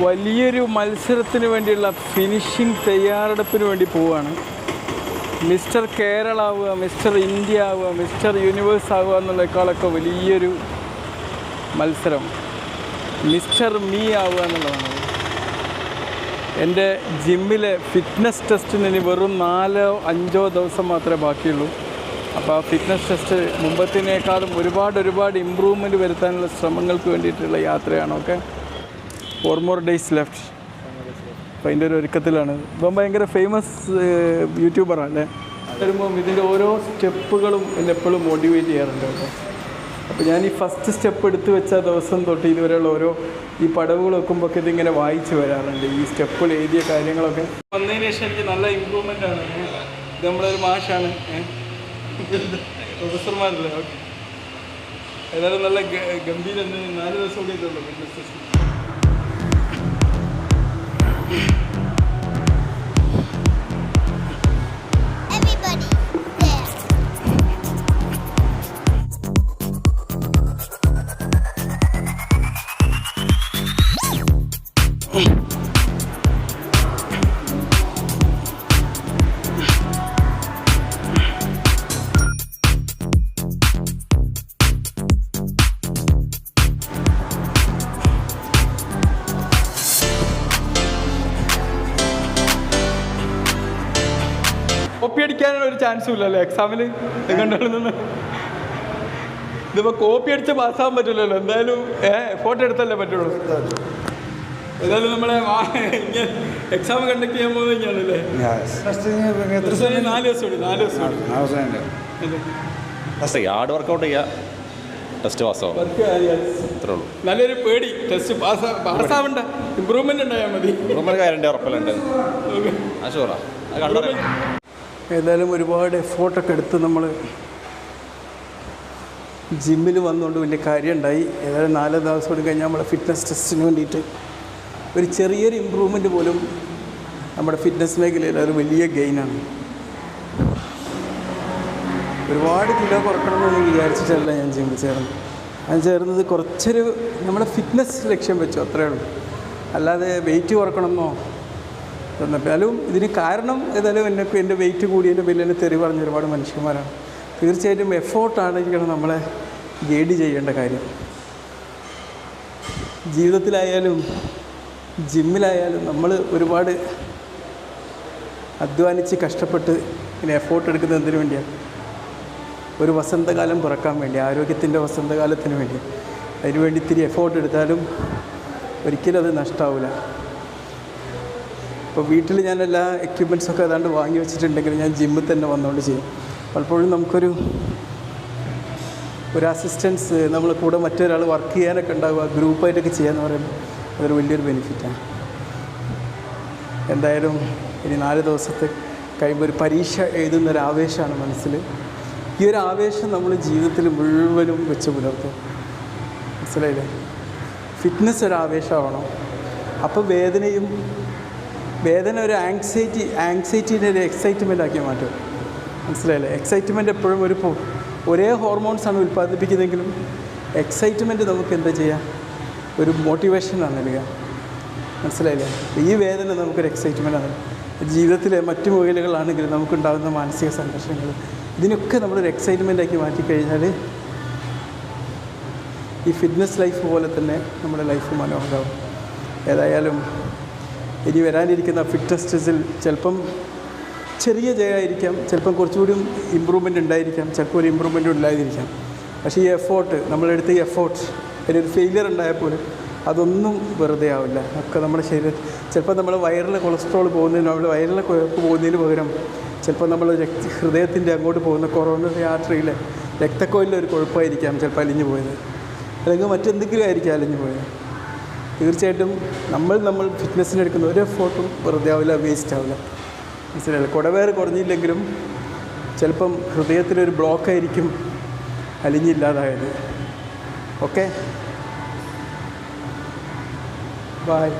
വലിയൊരു മത്സരത്തിന് വേണ്ടിയുള്ള ഫിനിഷിംഗ് തയ്യാറെടുപ്പിന് വേണ്ടി പോവുകയാണ് മിസ്റ്റർ കേരള ആവുക മിസ്റ്റർ ഇന്ത്യ ആവുക മിസ്റ്റർ യൂണിവേഴ്സ് ആവുക എന്നുള്ളതിനേക്കാളൊക്കെ വലിയൊരു മത്സരം. മിസ്റ്റർ മീ ആവുക എന്നുള്ളതാണ്. എന്റെ ജിമ്മിലെ ഫിറ്റ്നസ് ടെസ്റ്റിന് ഇനി വെറും നാലോ അഞ്ചോ ദിവസം മാത്രമേ ബാക്കിയുള്ളൂ. അപ്പോൾ ആ ഫിറ്റ്നസ് ടെസ്റ്റ് മുമ്പത്തിനേക്കാളും ഒരുപാട് ഒരുപാട് ഇമ്പ്രൂവ്മെന്റ് വരുത്താനുള്ള ശ്രമങ്ങൾക്ക് വേണ്ടിയിട്ടുള്ള യാത്രയാണ് okay four more days left അപ്പം അതിന്റെ ഒരു ഒരുക്കത്തിലാണ്. ഇപ്പം ഭയങ്കര ഫേമസ് യൂട്യൂബറാണ് അല്ലേ? വരുമ്പം ഇതിന്റെ ഓരോ സ്റ്റെപ്പുകളും എന്നെ എപ്പോഴും മോട്ടിവേറ്റ് ചെയ്യാറുണ്ട് കേട്ടോ. അപ്പോൾ ഞാൻ ഈ ഫസ്റ്റ് സ്റ്റെപ്പ് എടുത്തു വെച്ച ദിവസം തൊട്ട് ഇതുവരെയുള്ള ഓരോ ഈ പടവുകൾ വെക്കുമ്പോൾ ഇതിങ്ങനെ വായിച്ച് വരാറുണ്ട്. ഈ സ്റ്റെപ്പുകൾ എഴുതിയ കാര്യങ്ങളൊക്കെ. വന്നതിന് ശേഷം എനിക്ക് നല്ല ഇമ്പ്രൂവ്മെന്റ് ആണ്. ഇത് നമ്മളൊരു മാഷാണ്. പ്രൊഫസർമാരല്ലേ? ഓക്കെ. ഏതായാലും നല്ല ഗംഭീരം. നാല് ദിവസം കൂടി ഇതുള്ളൂ. Yeah. കോപ്പി അടിക്കാനുള്ള ഒരു ചാൻസും ഇല്ലല്ലോ. എക്സാമിൽ ഇതിപ്പോ ഇതിപ്പോൾ കോപ്പി അടിച്ച് പാസ്സാകാൻ പറ്റില്ലല്ലോ. എന്തായാലും ഏ ഫോട്ടോ എടുത്തല്ലേ പറ്റുള്ളൂ. ഏതായാലും നമ്മളെ എക്സാം കണ്ടക്ട് ചെയ്യാൻ പോകുന്നത് തന്നെയാണല്ലേ എത്ര ദിവസം ഇനി? നാല് ദിവസം കൂടി നാല് ദിവസം ഹാർഡ് വർക്കൗട്ട് ചെയ്യാ. ടെസ്റ്റ് പാസ്സാവും അത്രേ ഉള്ളൂ. നല്ലൊരു പേടി. ടെസ്റ്റ് പാസ് പാസ്സാവണ്ട ഇമ്പ്രൂവ്മെന്റ് ഉണ്ടായാൽ മതി. ഇമ്പ്രൂവ്മെന്റ് കാര്യം ഉറപ്പിലുണ്ട് ആ ഷുവറാ അത് കണ്ടറിയാം. ഏതായാലും ഒരുപാട് എഫോർട്ടൊക്കെ എടുത്ത് നമ്മൾ ജിമ്മിൽ വന്നുകൊണ്ട് വലിയ കാര്യമുണ്ടായി ഏതായാലും നാല് ദിവസം കൂടി കഴിഞ്ഞാൽ നമ്മുടെ ഫിറ്റ്നസ് ടെസ്റ്റിന് വേണ്ടിയിട്ട് ഒരു ചെറിയൊരു ഇമ്പ്രൂവ്മെന്റ് പോലും നമ്മുടെ ഫിറ്റ്നസ് മേഖലയിൽ ഒരു വലിയ ഗെയിനാണ് ഒരുപാട് കിലോ കുറക്കണമെന്ന് വിചാരിച്ചിട്ടല്ല ഞാൻ ജിമ്മിൽ ചേർന്നത്. ഞാൻ ചേർന്നത് കുറച്ചൊരു നമ്മുടെ ഫിറ്റ്നസ് ലക്ഷ്യം വെച്ചു അത്രയേ ഉള്ളൂ. അല്ലാതെ വെയിറ്റ് കുറക്കണമെന്നോ എന്നാലും ഇതിന് കാരണം ഏതായാലും എന്നെ എന്റെ വെയിറ്റ് കൂടിയതിന്റെ പേരിൽ എന്നെ തെറി പറഞ്ഞ ഒരുപാട് മനുഷ്യന്മാരാണ്. തീർച്ചയായിട്ടും എഫോർട്ടായിരിക്കണം നമ്മളെ ഗൈഡ് ചെയ്യേണ്ട കാര്യം. ജീവിതത്തിലായാലും ജിമ്മിലായാലും നമ്മൾ ഒരുപാട് അധ്വാനിച്ച് കഷ്ടപ്പെട്ട് ഇങ്ങനെ എഫോർട്ട് എടുക്കുന്നത് എന്തിനു വേണ്ടിയാണ് ഒരു വസന്തകാലം പിറക്കാൻ വേണ്ടി ആരോഗ്യത്തിന്റെ വസന്തകാലത്തിന് വേണ്ടി. അതിനുവേണ്ടി ഇത്തിരി എഫോർട്ട് എടുത്താലും ഒരിക്കലും അത് നഷ്ടാവില്ല ഇപ്പോൾ വീട്ടിൽ ഞാൻ എല്ലാ എക്യുപ്മെന്റ്സൊക്കെ ഏതാണ്ട് വാങ്ങി വെച്ചിട്ടുണ്ടെങ്കിൽ ഞാൻ ജിമ്മിൽ തന്നെ വന്നുകൊണ്ട് ചെയ്യും. പലപ്പോഴും നമുക്കൊരു ഒരു അസിസ്റ്റൻസ് നമ്മൾ കൂടെ മറ്റൊരാൾ വർക്ക് ചെയ്യാനൊക്കെ ഉണ്ടാവുക ഗ്രൂപ്പായിട്ടൊക്കെ ചെയ്യാന്ന് പറയുമ്പോൾ അതൊരു വലിയൊരു ബെനിഫിറ്റാണ് എന്തായാലും ഇനി നാല് ദിവസത്തെ കഴിയുമ്പോൾ ഒരു പരീക്ഷ എഴുതുന്ന ഒരു ആവേശമാണ് മനസ്സിൽ. ഈ ഒരു ആവേശം നമ്മൾ ജീവിതത്തിൽ മുഴുവനും വെച്ച് പുലർത്തും. മനസ്സിലായില്ലേ? ഫിറ്റ്നസ് ഒരു ആവേശമാവണം. അപ്പോൾ വേദനയും വേദന ഒരു ആങ്സൈറ്റി ആങ്സൈറ്റീന്റെ ഒരു എക്സൈറ്റ്മെന്റ് ആക്കി മാറ്റും. മനസ്സിലായില്ലേ? എക്സൈറ്റ്മെന്റ് എപ്പോഴും ഒരു ഒരേ ഹോർമോൺസാണ് ഉൽപ്പാദിപ്പിക്കുന്നതെങ്കിലും എക്സൈറ്റ്മെന്റ് നമുക്ക് എന്താ ചെയ്യുക ഒരു മോട്ടിവേഷനാണ് നൽകുക. മനസ്സിലായില്ലേ? ഈ വേദന നമുക്കൊരു എക്സൈറ്റ്മെന്റ് ആണ്. ജീവിതത്തിലെ മറ്റു മേഖലകളാണെങ്കിലും നമുക്കുണ്ടാകുന്ന മാനസിക സംഘർഷങ്ങൾ. ഇതിനൊക്കെ നമ്മളൊരു എക്സൈറ്റ്മെന്റ് ആക്കി മാറ്റിക്കഴിഞ്ഞാൽ ഈ ഫിറ്റ്നസ് ലൈഫ് പോലെ തന്നെ നമ്മുടെ ലൈഫ് മനോഹരമാകും ഏതായാലും ഇനി വരാനിരിക്കുന്ന ഫിറ്റ്നസ് ടെസ്റ്റിൽ ചിലപ്പം ചെറിയ ജയമായിരിക്കാം ചിലപ്പം കുറച്ചുകൂടി ഇമ്പ്രൂവ്മെന്റ് ഉണ്ടായിരിക്കാം ചിലപ്പോൾ ഒരു ഇമ്പ്രൂവ്മെന്റ് ഉണ്ടായിരിക്കാം പക്ഷേ ഈ എഫോർട്ട് നമ്മളെടുത്ത ഈ എഫോർട്ട് അതിനൊരു ഫെയിലിയർ ഉണ്ടായാൽ പോലും അതൊന്നും വെറുതെ ആവില്ല. ഒക്കെ നമ്മുടെ ശരീരത്തിൽ ചിലപ്പോൾ നമ്മൾ വയറിലെ കൊളസ്ട്രോൾ പോകുന്നതിന് നമ്മൾ വയറിലെ കുഴപ്പ് പോകുന്നതിന് പകരം ചിലപ്പോൾ നമ്മൾ രക്ത ഹൃദയത്തിന്റെ അങ്ങോട്ട് പോകുന്ന കൊറോണ ആർട്ടറിയിലെ രക്തക്കോയിലൊരു കുഴപ്പമായിരിക്കാം ചിലപ്പോൾ അലിഞ്ഞു പോയത്. അല്ലെങ്കിൽ മറ്റെന്തെങ്കിലും ആയിരിക്കാം അലിഞ്ഞു പോയത്. തീർച്ചയായിട്ടും നമ്മൾ നമ്മൾ ഫിറ്റ്നസ്സിന് എടുക്കുന്ന ഒരു എഫോർട്ടും വെറുതെ ആവില്ല വേസ്റ്റ് ആവില്ല. മനസ്സിലായില്ല? കുടവേറ് കുറഞ്ഞില്ലെങ്കിലും ചിലപ്പം ഹൃദയത്തിലൊരു ബ്ലോക്കായിരിക്കും അലിഞ്ഞില്ലാതായത്. Okay bye